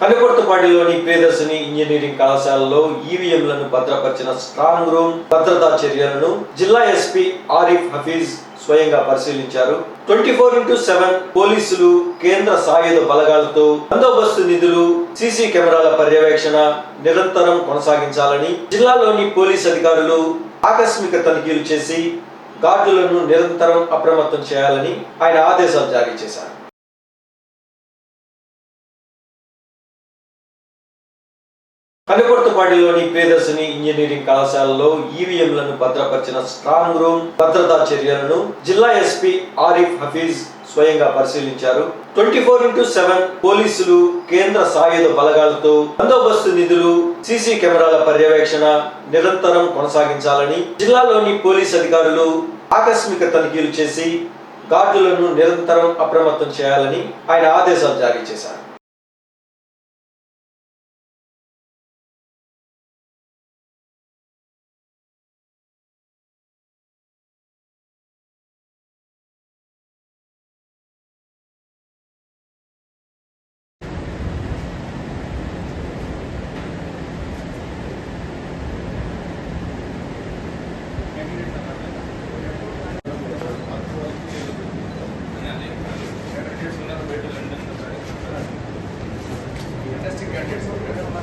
కనుకొర్తపాటిలోని Priyadarshini engineering కళాశాలలో ఈవీఎంలను భద్రపరిచిన strong room భద్రతా చర్యలను జిల్లా ఎస్పీ ఆరిఫ్ హఫీజ్ స్వయంగా పరిశీలించారు. ట్వంటీ ఫోర్ ఇంటూ సెవెన్ పోలీసులు కేంద్ర సాయుధ బలగాలతో బందోబస్తు నిధులు సీసీ కెమెరాల పర్యవేక్షణ నిరంతరం కొనసాగించాలని జిల్లాలోని పోలీస్ అధికారులు ఆకస్మిక తనిఖీలు చేసి గార్డులను నిరంతరం అప్రమత్తం చేయాలని ఆయన ఆదేశాలు జారీ చేశారు. కనుకొర్తపాటిలోని ప్రియదర్శిని ఇంజనీరింగ్ కళాశాలలో ఈవీఎంలను భద్రపరిచిన స్ట్రాంగ్ రూమ్ భద్రతా చర్యలను జిల్లా ఎస్పీ ఆరిఫ్ హఫీజ్ స్వయంగా పరిశీలించారు. ట్వంటీ ఫోర్ ఇంటూ సెవెన్ పోలీసులు కేంద్ర సాయుధ బలగాలతో బందోబస్తు నిధులు సీసీ కెమెరాల పర్యవేక్షణ నిరంతరం కొనసాగించాలని జిల్లాలోని పోలీస్ అధికారులు ఆకస్మిక తనిఖీలు చేసి గార్డులను నిరంతరం అప్రమత్తం చేయాలని ఆయన ఆదేశాలు జారీ చేశారు. Interesting candidates